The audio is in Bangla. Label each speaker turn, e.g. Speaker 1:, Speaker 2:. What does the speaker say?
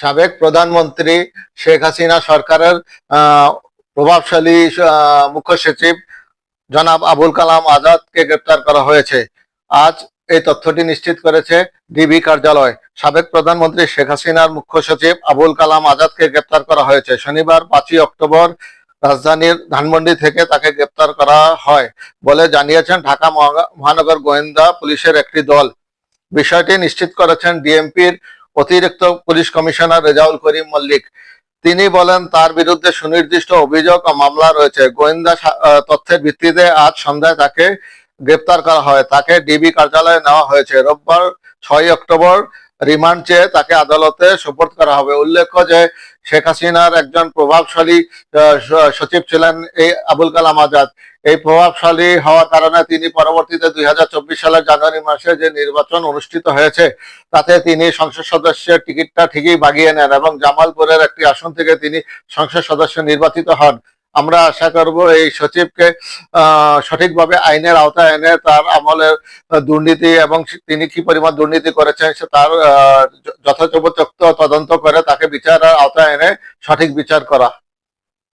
Speaker 1: সাবেক প্রধানমন্ত্রী শেখ হাসিনা সরকারের প্রভাবশালী মুখ্য সচিব জনাব আবুল কালাম আজাদকে গ্রেপ্তার করা হয়েছে। আজ এই তথ্যটি নিশ্চিত করেছে ডিবি কার্যালয়। সাবেক প্রধানমন্ত্রী শেখ হাসিনার মুখ্য সচিব আবুল কালাম আজাদকে গ্রেপ্তার করা হয়েছে। শনিবার পাঁচই অক্টোবর রাজধানীর ধানমন্ডি থেকে তাকে গ্রেপ্তার করা হয় বলে জানিয়েছেন ঢাকা মহানগর গোয়েন্দা পুলিশের একটি দল। বিষয়টি নিশ্চিত করেছেন ডিএমপির অতিরিক্ত পুলিশ কমিশনার রেজাউল করিম মল্লিক, তিনি বলেন, তার বিরুদ্ধে সুনির্দিষ্ট অভিযোগ ও মামলা রয়েছে। গোয়েন্দা তথ্যের ভিত্তিতে আজ সন্ধ্যায় তাকে গ্রেপ্তার করা হয়। তাকে ডিবি কার্যালয়ে নেওয়া হয়েছে। রোববার ছয় অক্টোবর রিমান্ড চেয়ে তাকে আদালতে সোপর্দ করা হবে। উল্লেখ্য যে শেখ হাসিনার একজন প্রভাবশালী সচিব ছিলেন এই আবুল কালাম আজাদ। এই প্রভাবশালী হওয়ার কারণে তিনি পরবর্তীতে দুই হাজার চব্বিশ সালের জানুয়ারি মাসে যে নির্বাচন অনুষ্ঠিত হয়েছে, তাতে তিনি সংসদ সদস্যের টিকিটটা ঠিকই বাগিয়ে নেন এবং জামালপুরের একটি আসন থেকে তিনি সংসদ সদস্য নির্বাচিত হন। আমরা আশা করব এই সচিবকে সঠিকভাবে আইনের আওতায় এনে তার আমলের দুর্নীতি এবং তিনি কি পরিমাণ দুর্নীতি করেছেন সে তার যথাযথ তদন্ত করে তাকে বিচারের আওতায় এনে সঠিক বিচার করা।